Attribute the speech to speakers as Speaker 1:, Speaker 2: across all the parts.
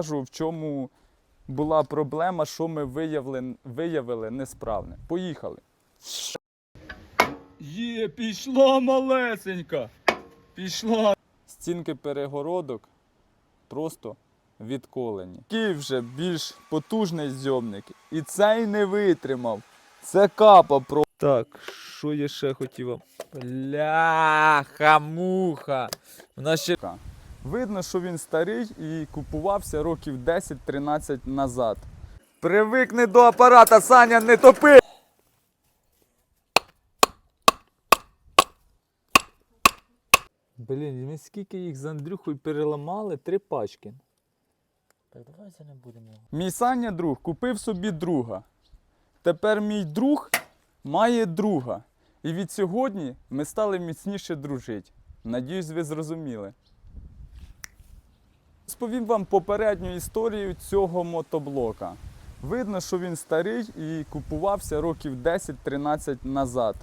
Speaker 1: Кажу, в чому була проблема, що ми виявили, виявили несправне. Поїхали. Є, пішла малесенька. Пішла. Стінки перегородок просто відколені. Такий вже більш потужний зйомник. І цей не витримав. Це капа про. Так, що я ще хотів вам?
Speaker 2: Бляха, муха. Нас ще
Speaker 1: Видно, що він старий і купувався років 10-13 назад. Привикни до апарата, Саня, не топи!
Speaker 2: Блін, ми скільки їх з Андрюхою переламали, три пачки.
Speaker 3: Так давай це не будемо.
Speaker 1: Мій Саня друг купив собі друга. Тепер мій друг має друга. І від сьогодні ми стали міцніше дружити. Надіюсь, ви зрозуміли. Розповім вам попередню історію цього мотоблока. Видно, що він старий і купувався років 10-13 назад.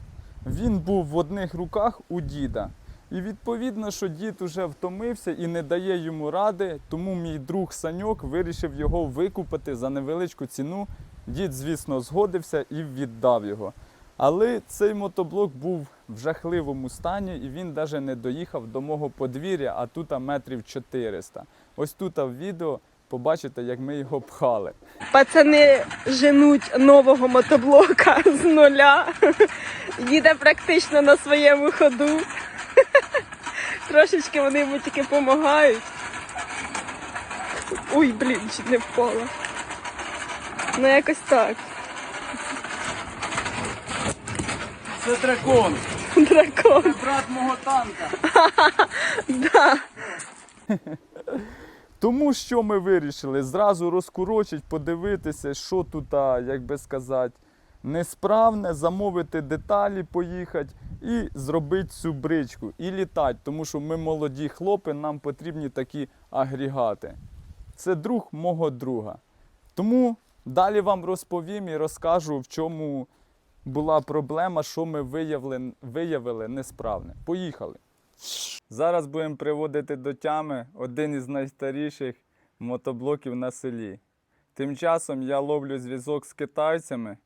Speaker 1: Він був в одних руках у діда. І відповідно, що дід уже втомився і не дає йому ради, тому мій друг Саньок вирішив його викупити за невеличку ціну. Дід, звісно, згодився і віддав його. Але цей мотоблок був в жахливому стані, і він навіть не доїхав до мого подвір'я, а тут метрів 400. Ось тут в відео побачите, як ми його пхали.
Speaker 4: Пацани женуть нового мотоблока з нуля. Їде практично на своєму ходу. Трошечки вони йому тільки допомагають. Ой, блін, чуть не впала. Ну якось так.
Speaker 1: Це дракон,
Speaker 4: Дракон.
Speaker 1: брат мого танка.
Speaker 4: Да.
Speaker 1: Тому що ми вирішили зразу розкурочить, подивитися, що тут, як би сказати, несправне, замовити деталі, поїхати і зробити цю бричку і літати, тому що ми молоді хлопи, нам потрібні такі агрегати. Це друг мого друга. Тому далі вам розповім і розкажу, в чому була проблема, що ми виявили, виявили несправне. Поїхали. Зараз будемо приводити до тями один із найстаріших мотоблоків на селі. Тим часом я ловлю зв'язок з китайцями,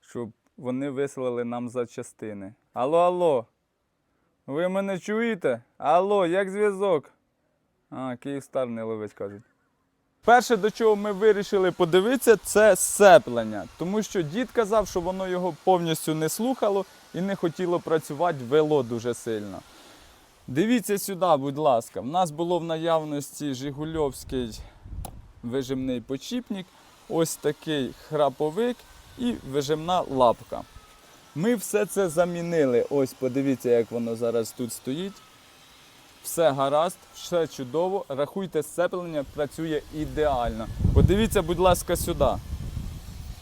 Speaker 1: щоб вони вислали нам запчастини. Алло, алло. Ви мене чуєте? Алло, як зв'язок? А, Київстар не ловить, кажуть. Перше, до чого ми вирішили подивитися, це сцеплення. Тому що дід казав, що воно його повністю не слухало і не хотіло працювати, вело дуже сильно. Дивіться сюди, будь ласка. В нас було в наявності Жигульовський вижимний почіпник, ось такий храповик і вижимна лапка. Ми все це замінили. Ось подивіться, як воно зараз тут стоїть. Все гаразд, все чудово. Рахуйте, сцеплення працює ідеально. Подивіться, будь ласка, сюди.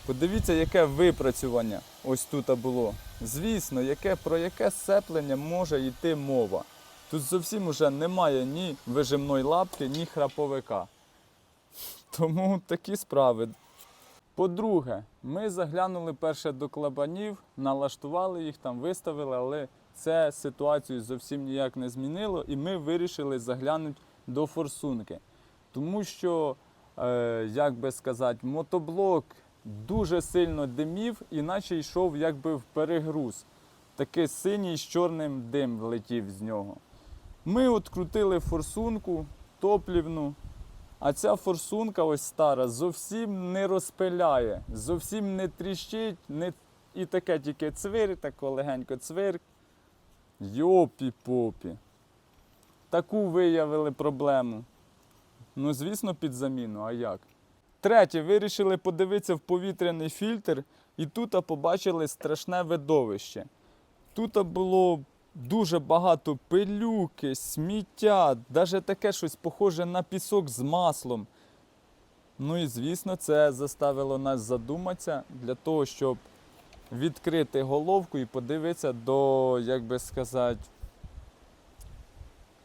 Speaker 1: Подивіться, яке випрацювання ось тут було. Звісно, яке, про яке сцеплення може йти мова. Тут зовсім уже немає ні вижимної лапки, ні храповика. Тому такі справи. По-друге, ми заглянули перше до клабанів, налаштували їх там, виставили, але це ситуацію зовсім ніяк не змінило, і ми вирішили заглянути до форсунки. Тому що, е, як би сказати, мотоблок дуже сильно димів, іначе йшов якби в перегруз. Такий синій з чорним дим летів з нього. Ми от крутили форсунку топлівну, а ця форсунка ось стара зовсім не розпиляє, зовсім не тріщить, не... і таке тільки цвир, тако легенько цвир. Йопі-попі. Таку виявили проблему. Ну, звісно, під заміну, а як? Третє, вирішили подивитися в повітряний фільтр, і тут побачили страшне видовище. Тут було дуже багато пилюки, сміття, навіть таке щось похоже на пісок з маслом. Ну і звісно, це заставило нас задуматися для того, щоб відкрити головку і подивитися до, як би сказати,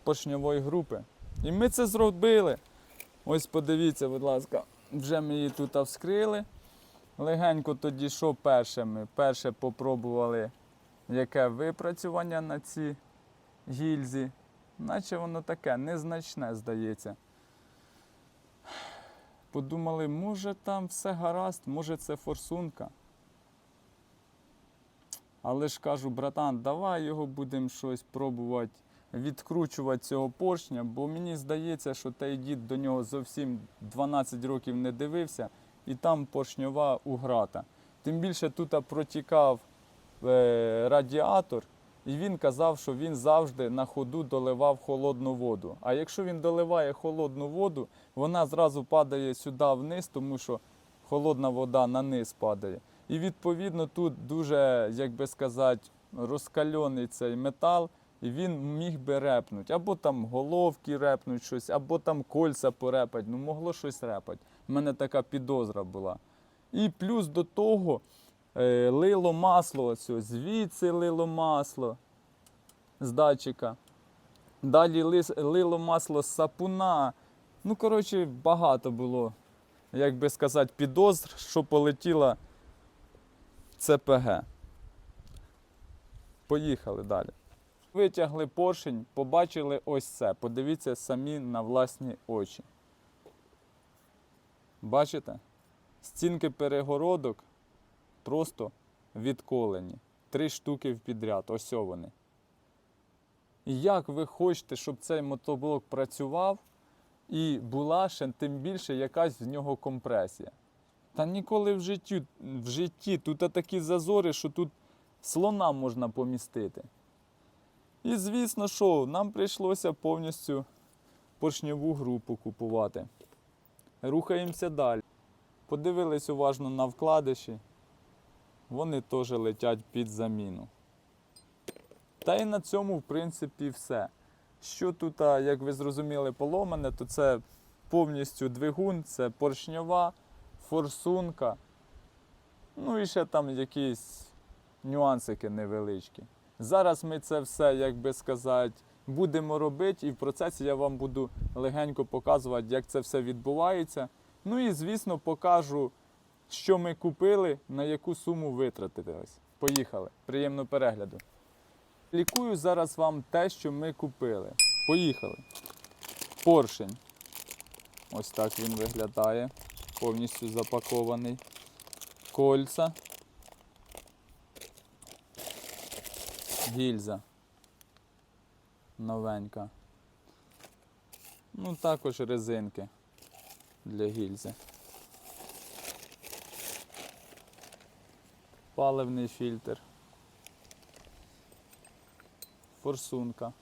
Speaker 1: поршньової групи. І ми це зробили. Ось подивіться, будь ласка, вже ми її тут вскрили. Легенько тоді що перше ми? Перше попробували яке випрацювання на ці гільзі. Наче воно таке незначне, здається. Подумали, може там все гаразд, може це форсунка. Але ж кажу, братан, давай його будемо щось пробувати відкручувати цього поршня, бо мені здається, що той дід до нього зовсім 12 років не дивився, і там поршньова уграта. Тим більше тут протікав радіатор, і він казав, що він завжди на ходу доливав холодну воду. А якщо він доливає холодну воду, вона зразу падає сюди вниз, тому що холодна вода на низ падає. І відповідно тут дуже, як би сказати, розкальоний цей метал, і він міг би репнути. Або там головки репнуть щось, або там кольця порепать. Ну, могло щось репати. У мене така підозра була. І плюс до того е, лило масло, ось, звідси лило масло з датчика. Далі лило масло з сапуна. Ну, коротше, багато було, як би сказати, підозр, що полетіла ЦПГ. Поїхали далі. Витягли поршень, побачили ось це. Подивіться самі на власні очі. Бачите? Стінки перегородок просто відколені. Три штуки в підряд. Ось. І як ви хочете, щоб цей мотоблок працював і була ще тим більше якась в нього компресія? Та ніколи в житті, в житті тут такі зазори, що тут слона можна помістити. І звісно, що нам прийшлося повністю поршньову групу купувати. Рухаємося далі. Подивились уважно на вкладиші, вони теж летять під заміну. Та і на цьому, в принципі, все. Що тут, як ви зрозуміли, поломане, то це повністю двигун, це поршньова, форсунка. Ну і ще там якісь нюансики невеличкі. Зараз ми це все, як би сказати, будемо робити, і в процесі я вам буду легенько показувати, як це все відбувається. Ну і, звісно, покажу, що ми купили, на яку суму витратились. Поїхали. Приємного перегляду. Лікую зараз вам те, що ми купили. Поїхали. Поршень. Ось так він виглядає. Повністю запакований. Кольца. Гільза. Новенька. Ну, також резинки для гільзи. Паливний фільтр. Форсунка.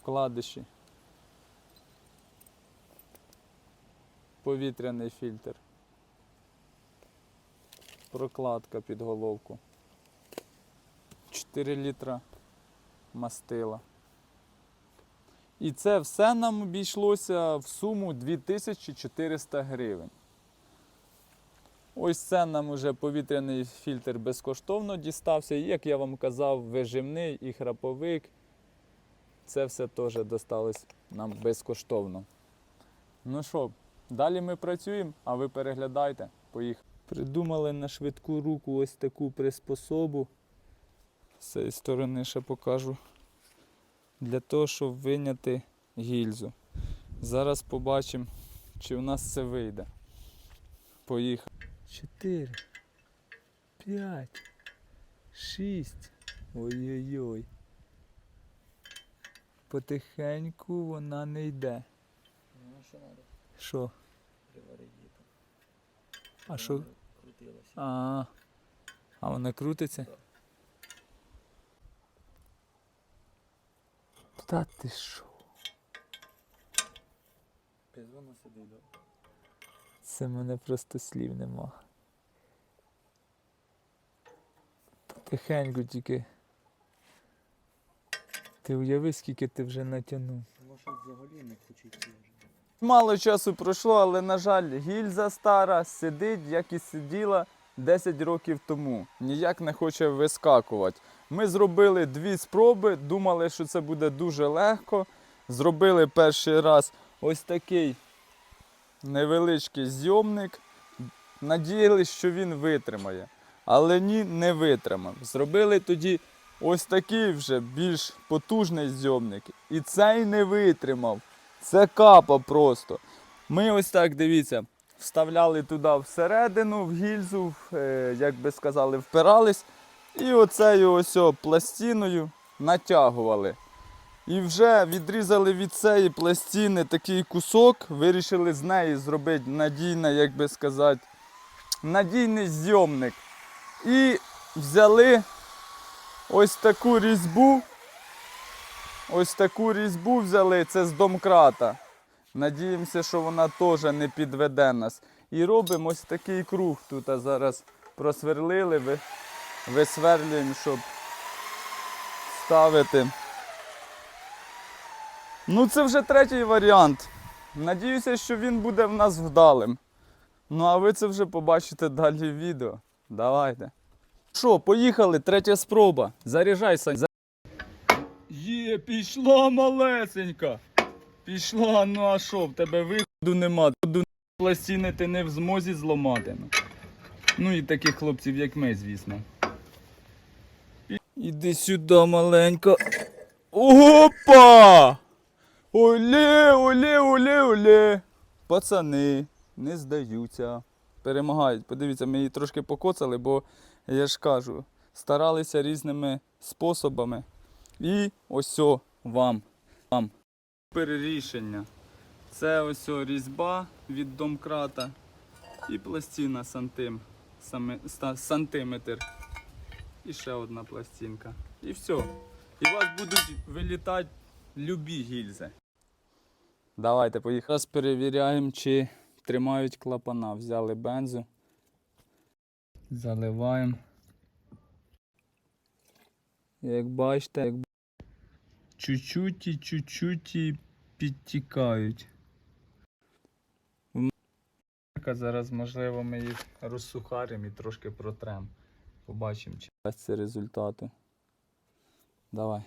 Speaker 1: Вкладиші. Повітряний фільтр. Прокладка під головку. 4 літра мастила. І це все нам обійшлося в суму 2400 гривень. Ось це нам уже повітряний фільтр безкоштовно дістався. І, як я вам казав, вижимний і храповик. Це все теж досталось нам безкоштовно. Ну що, далі ми працюємо, а ви переглядайте. Поїхали. Придумали на швидку руку ось таку приспособу. З цієї сторони ще покажу. Для того, щоб виняти гільзу. Зараз побачимо, чи в нас це вийде. Поїхали.
Speaker 2: Чотири. П'ять. Шість. Ой-ой-ой. Потихеньку вона не йде.
Speaker 3: Ну, що треба?
Speaker 2: Що?
Speaker 3: Приварити її там.
Speaker 2: А що?
Speaker 3: Крутилося.
Speaker 2: А, а вона крутиться? Та ти що?
Speaker 3: Пізвоно сюди, да?
Speaker 2: Це мене просто слів нема. Тихенько тільки. Ти уяви, скільки ти вже натягнув.
Speaker 3: Взагалі не вже.
Speaker 1: Мало часу пройшло, але, на жаль, гільза стара сидить, як і сиділа 10 років тому. Ніяк не хоче вискакувати. Ми зробили дві спроби, думали, що це буде дуже легко. Зробили перший раз ось такий невеличкий зйомник. Надіялись, що він витримає. Але ні, не витримав. Зробили тоді ось такий вже більш потужний зйомник. І цей не витримав. Це капа просто. Ми ось так дивіться, вставляли туди всередину, в гільзу, е, як би сказали, впирались. І оцею ось пластиною натягували. І вже відрізали від цієї пластини такий кусок, вирішили з неї зробити надійне, як би сказати, надійний зйомник. І взяли ось таку різьбу. Ось таку різьбу взяли, це з домкрата. Надіємося, що вона теж не підведе нас. І робимо ось такий круг. Тут зараз просверлили, висверлюємо, щоб ставити. Ну, це вже третій варіант. Надіюся, що він буде в нас вдалим. Ну, а ви це вже побачите далі в відео. Давайте. Що, поїхали, третя спроба. Заряджай, Сань. Є, пішла малесенька. Пішла, ну а що, в тебе виходу нема. Туди пластини ти не в змозі зламати. ну. Ну і таких хлопців, як ми, звісно. Іди сюди, маленька. Опа! Оле, оле, оле, оле. Пацани не здаються. Перемагають. Подивіться, ми її трошки покоцали, бо я ж кажу, старалися різними способами. І ось о, вам. вам. Перерішення. Це ось о різьба від домкрата і пластина сантим, ста- сантиметр. І ще одна пластинка. І все. І у вас будуть вилітати любі гільзи. Давайте поїхали. Зараз перевіряємо, чи тримають клапана. Взяли бензу. Заливаємо. Як бачите, як... чуть-чуть і чуть-чуть підтікають. Зараз, можливо, ми їх розсухаримо і трошки протремо. Побачимо, чи дасть це результати. Давай.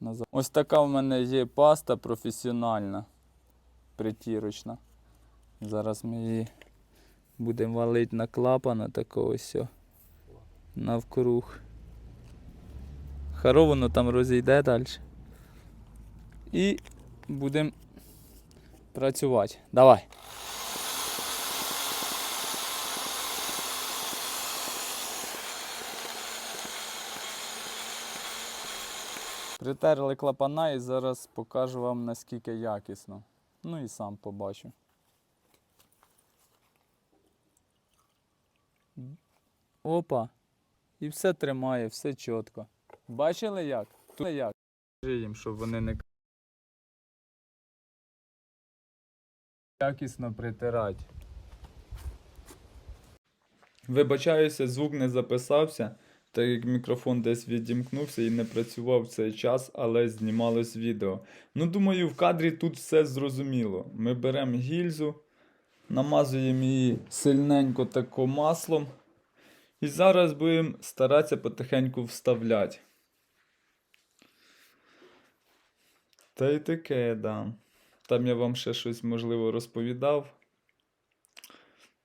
Speaker 1: Назад. Ось така в мене є паста професіональна, притірочна. Зараз ми її будемо валити на клапана такого ось навкруг. Харо воно там розійде далі. І будемо працювати. Давай. Притерли клапана і зараз покажу вам наскільки якісно. Ну і сам побачу. Опа. І все тримає, все чітко. Бачили як? Тут як? Скажи їм, щоб вони не якісно притирати. Вибачаюся, звук не записався, так як мікрофон десь відімкнувся і не працював в цей час, але знімалось відео. Ну, думаю, в кадрі тут все зрозуміло. Ми беремо гільзу, намазуємо її сильненько тако маслом. І зараз будемо старатися потихеньку вставляти. Та й таке, да. Там я вам ще щось можливо розповідав.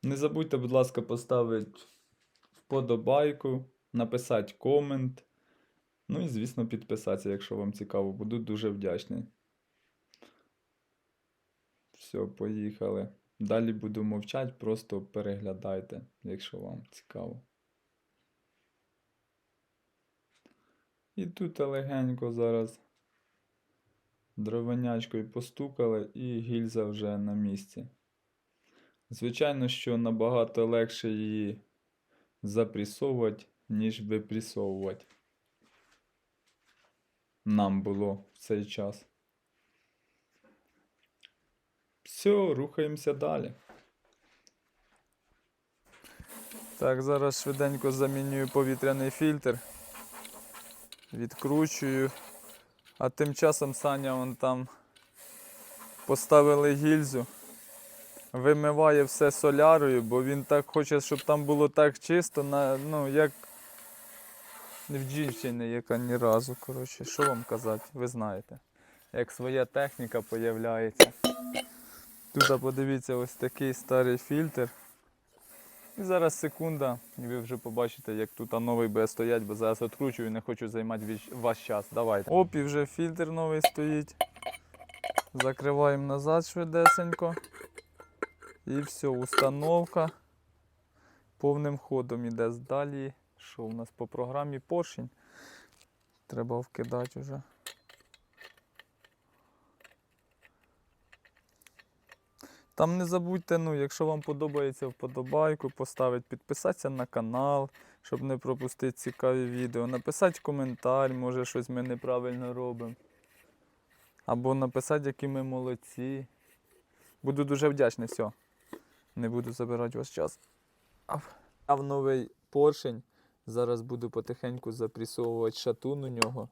Speaker 1: Не забудьте, будь ласка, поставити вподобайку, написати комент. Ну і, звісно, підписатися, якщо вам цікаво. Буду дуже вдячний. Все, поїхали. Далі буду мовчати, просто переглядайте, якщо вам цікаво. І тут легенько зараз дровенячкою постукали, і гільза вже на місці. Звичайно, що набагато легше її запресовувати, ніж випресовувати. Нам було в цей час. Все, рухаємося далі. Так, зараз швиденько замінюю повітряний фільтр. Відкручую. А тим часом Саня вон там поставили гільзу. Вимиває все солярою, бо він так хоче, щоб там було так чисто, на, ну, як в дівчини, яка ні разу. Коротше, що вам казати, ви знаєте. Як своя техніка появляється. Тут подивіться ось такий старий фільтр. І зараз секунда, і ви вже побачите, як тут новий буде стоять, бо зараз відкручую і не хочу займати ваш час. Давайте. Оп, і вже фільтр новий стоїть. Закриваємо назад швидесенько. І все, установка повним ходом іде далі. Що у нас по програмі поршень? Треба вкидати вже. Там не забудьте, ну, якщо вам подобається вподобайку, поставити, підписатися на канал, щоб не пропустити цікаві відео. Написати коментар, може щось ми неправильно робимо. Або написати, які ми молодці. Буду дуже вдячний, все. Не буду забирати ваш час. Новий поршень. Зараз буду потихеньку запресовувати шатун у нього.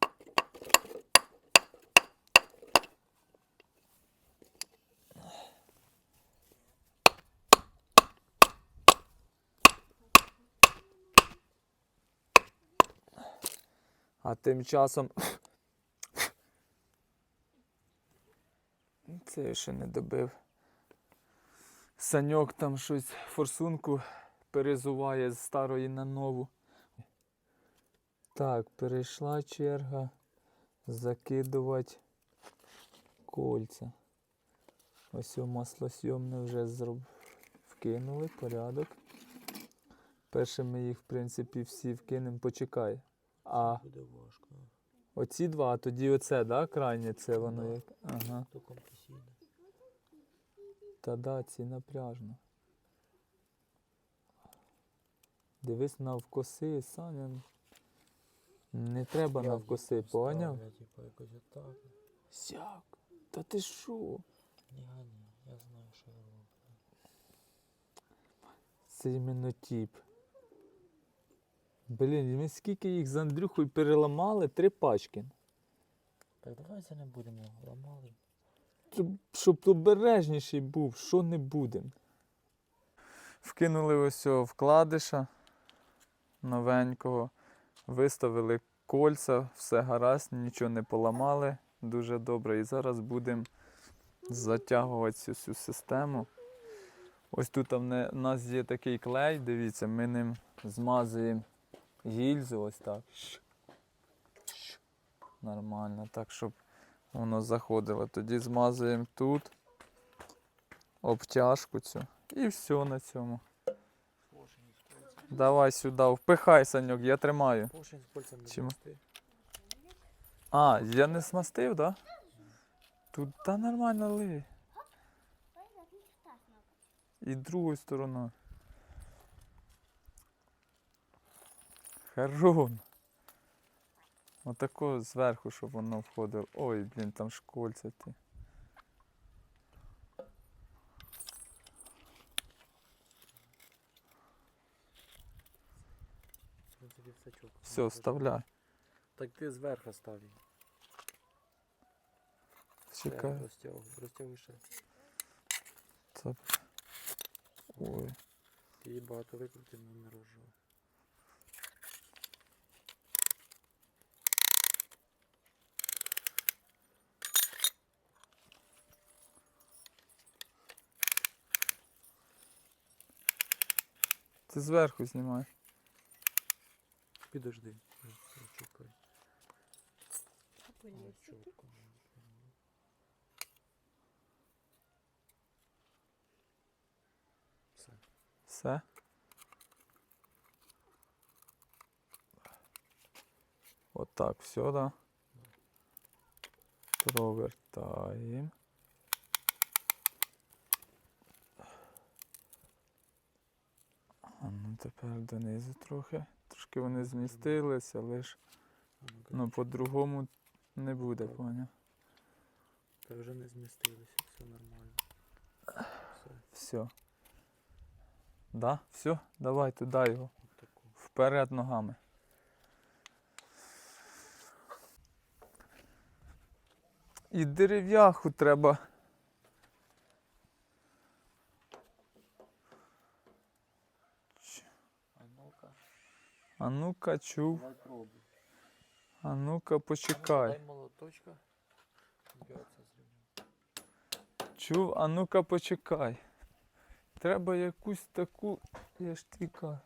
Speaker 1: А тим часом. Це я ще не добив. Саньок там щось форсунку перезуває з старої на нову. Так, перейшла черга закидувати кольця. Ось о маслосйомне вже зроб... вкинули, порядок. Перше ми їх, в принципі, всі вкинемо. Почекай. А
Speaker 3: Буде важко.
Speaker 1: оці два, а тоді оце, да, крайнє, це воно як. Ага.
Speaker 3: То компресійне.
Speaker 1: Та да, ці напряжно. Дивись навкоси, Саня. Не треба навкоси, поняв?
Speaker 3: Типу якось отак.
Speaker 1: Сяк. Та ти що?
Speaker 3: Ні, ні, я знаю, що я роблю.
Speaker 1: Це іменно тіп. Блін, ми скільки їх з Андрюхою переламали, три пачки.
Speaker 3: Так давай це не будемо ламали.
Speaker 1: Щоб- обережніший був, що не будемо. Вкинули ось цього вкладиша новенького, виставили кольця, все гаразд, нічого не поламали. Дуже добре. І зараз будемо затягувати цю всю систему. Ось тут в нас є такий клей, дивіться, ми ним змазуємо гільзу ось так. Нормально, так, щоб воно заходило. Тоді змазуємо тут обтяжку цю. І все на цьому. Давай сюди, впихай, Саньок, я тримаю. Чим? А, я не смастив, так? Да? Тут та нормально ли. І другою стороною. Харун. Отако зверху, щоб воно входило. Ой, блін, там школьця ти.
Speaker 3: Все.
Speaker 1: Вставляй.
Speaker 3: Так ти зверху став її.
Speaker 1: Чекай.
Speaker 3: Розтягуй, розтягуй ще.
Speaker 1: Це... Ой.
Speaker 3: Ти її багато викрутив, але не розжав.
Speaker 1: Ти зверху знімай.
Speaker 3: Підожди. Чекай. Все.
Speaker 1: Все. Отак, все, да? Провертаємо. А ну тепер донизу трохи. Трошки вони змістилися, але ж ну, по-другому не буде, поняв?
Speaker 3: Та вже не змістилися, все нормально. Все,
Speaker 1: Все. Да? Все? Давай туди його. Вперед ногами. І дерев'яху треба.
Speaker 3: А ну-ка,
Speaker 1: А ну-ка, чув. А ну-ка, почекай.
Speaker 3: Молоточка.
Speaker 1: Чув, а ну-ка, почекай. Треба якусь таку. Я ж твіка.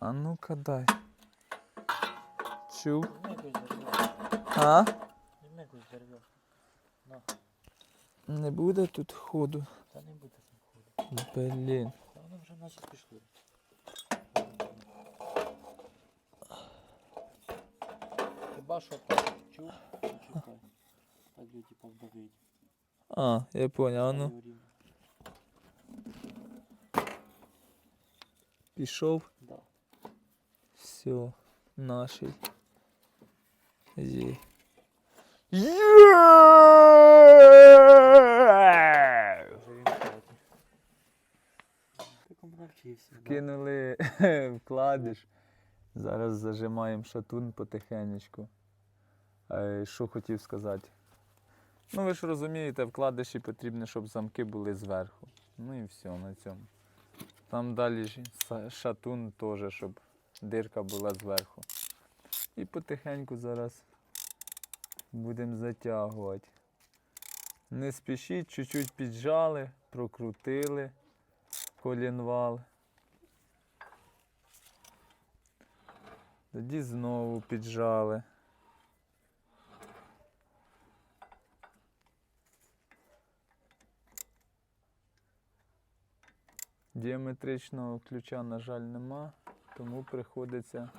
Speaker 1: А ну-ка дай. Чув? А?
Speaker 3: Візьми. На,
Speaker 1: Не буде тут ходу.
Speaker 3: та не буде там ходу.
Speaker 1: Блін.
Speaker 3: Та вони вже наче пішли. Хіба що так чув? Почекай. Так його типа вдавить.
Speaker 1: А, я поняв, а ну.
Speaker 3: Його рівно.
Speaker 1: Пішов.
Speaker 3: Да.
Speaker 1: Все, наший. Є.
Speaker 3: Вже Ти кому?
Speaker 1: Кинули вкладиш. Зараз зажимаємо шатун потихенечку. Що хотів сказати? Ну, ви ж розумієте, вкладиші потрібно, щоб замки були зверху. Ну і все на цьому. Там далі шатун теж, щоб дирка була зверху. І потихеньку зараз будемо затягувати. Не спішіть, чуть-чуть піджали, прокрутили колінвал. Тоді знову піджали. Діаметричного ключа, на жаль, нема, тому приходиться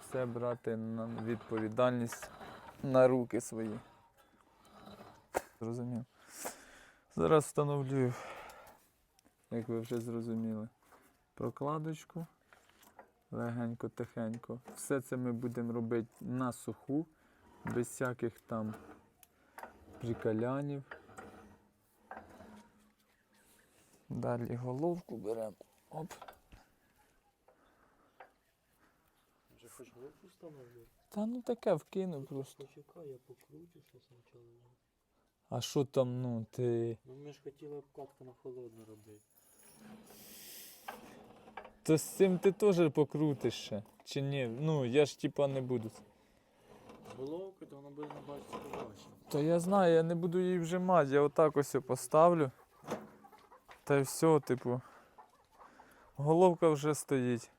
Speaker 1: все брати на відповідальність на руки свої. Зрозумів. Зараз встановлюю, як ви вже зрозуміли, прокладочку легенько, тихенько. Все це ми будемо робити на суху, без всяких там приколянів. Далі головку беремо. Оп.
Speaker 3: Вже хоч головку встановлює?
Speaker 1: Та ну таке вкину просто.
Speaker 3: Почекай, я покручу ще спочатку.
Speaker 1: А що там, ну, ти.
Speaker 3: Ну ми ж хотіли обкатку на холодно робити.
Speaker 1: То з цим ти теж покрутиш ще. Чи ні? Ну, я ж типа не буду.
Speaker 3: Головки, то воно буде набагато краще.
Speaker 1: То я знаю, я не буду її вжимати, я отак ось поставлю. Та й все, типу. Головка вже стоїть.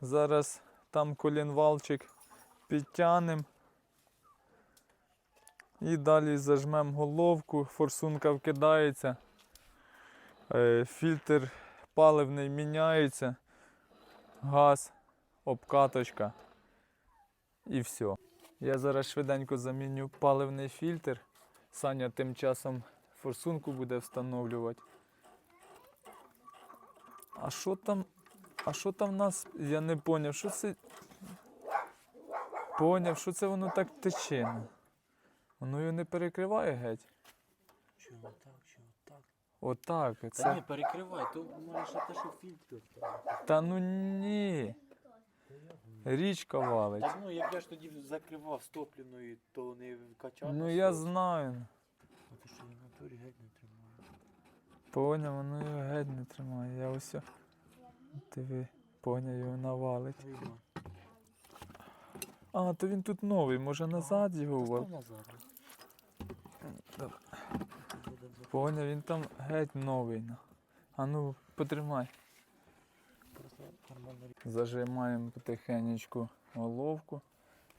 Speaker 1: Зараз там колінвалчик підтягнем. І далі зажмемо головку, форсунка вкидається. Е, Фільтр паливний міняється. Газ, обкаточка. І все. Я зараз швиденько заміню паливний фільтр. Саня тим часом форсунку буде встановлювати. А що там? А що там в нас? Я не поняв, що це. Поняв, що це воно так тече. Воно його не перекриває геть.
Speaker 3: Чого так?
Speaker 1: Отак.
Speaker 3: Та
Speaker 1: Це...
Speaker 3: ні, перекривай, то може ще те, що фільтр.
Speaker 1: Та ну ні. Річка валить.
Speaker 3: Так ну, як я ж тоді закривав стопліною, то не качав.
Speaker 1: Ну я знаю.
Speaker 3: А то що я на турі геть не тримаю.
Speaker 1: Поняв, воно його геть не тримає. Я ось. Диви, поняв, його навалить. А, то він тут новий, може назад його
Speaker 3: назад.
Speaker 1: Добре.
Speaker 3: Буде
Speaker 1: він там геть новий. А ну, потримай. Зажимаємо потихенечку головку.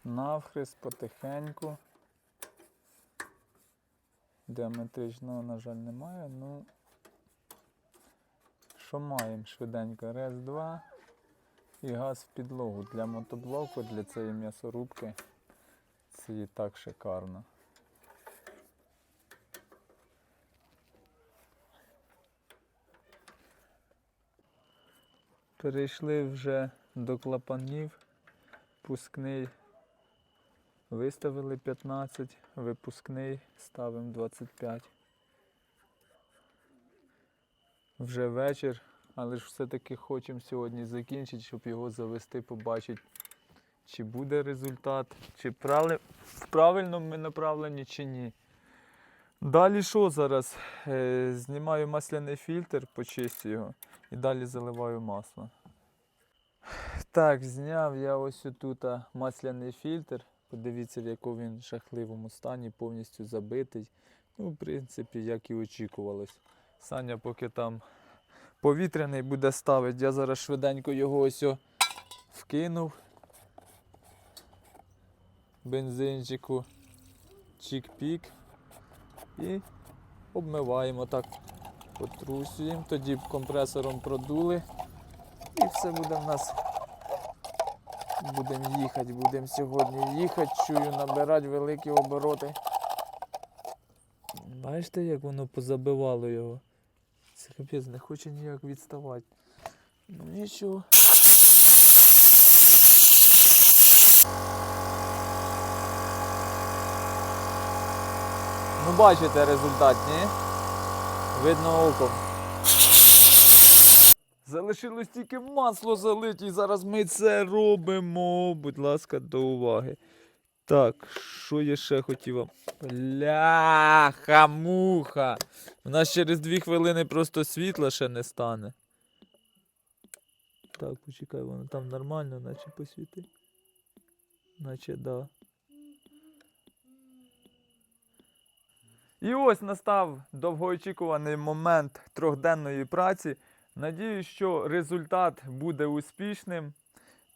Speaker 1: Навхрест потихеньку. Діаметричного, на жаль, немає. Ну, що маємо швиденько? Раз, два. І газ в підлогу. Для мотоблоку, для цієї м'ясорубки. Це і так шикарно. Перейшли вже до клапанів. Пускний виставили 15, випускний ставимо 25. Вже вечір, але ж все-таки хочемо сьогодні закінчити, щоб його завести, побачити, чи буде результат, чи в правильному ми направленні, чи ні. Далі що зараз? Е, знімаю масляний фільтр, почистю його і далі заливаю масло. Так, зняв я ось тут масляний фільтр. Подивіться, в якому він жахливому стані, повністю забитий. Ну, в принципі, як і очікувалось. Саня поки там повітряний буде ставити. Я зараз швиденько його ось вкинув. Бензинчику. Чік-пік. І обмиваємо так. Потрусюємо, тоді компресором продули. І все буде в нас. Будемо їхати, будемо сьогодні їхати, чую, набирати великі обороти. Бачите, як воно позабивало його? Це капець, не хоче ніяк відставати. Ну нічого. Ну бачите результат, ні? Видно оком. Залишилось тільки масло залити, і зараз ми це робимо. Будь ласка, до уваги. Так, що я ще хотів вам? Бляха, муха. У нас через дві хвилини просто світла ще не стане. Так, почекай, воно там нормально, наче посвіти. Наче да. І ось настав довгоочікуваний момент трьохденної праці. Надіюсь, що результат буде успішним.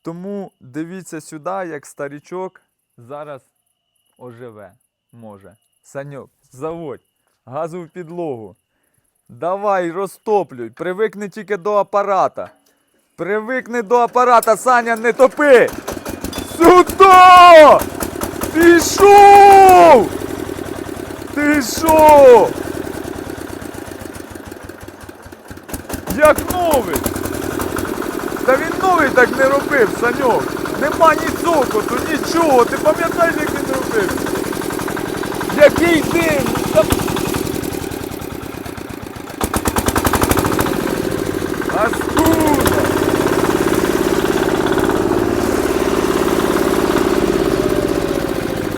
Speaker 1: Тому дивіться сюди, як старічок зараз оживе. Може. Саньок, заводь, газу в підлогу. Давай, розтоплюй. Привикни тільки до апарата. Привикни до апарата, Саня, не топи! Сюди! Пішов! Ти що? Як новий? Та він новий так не робив, Саньок. Нема ні цокоту, нічого. Ти пам'ятаєш, як він робив? Який дим?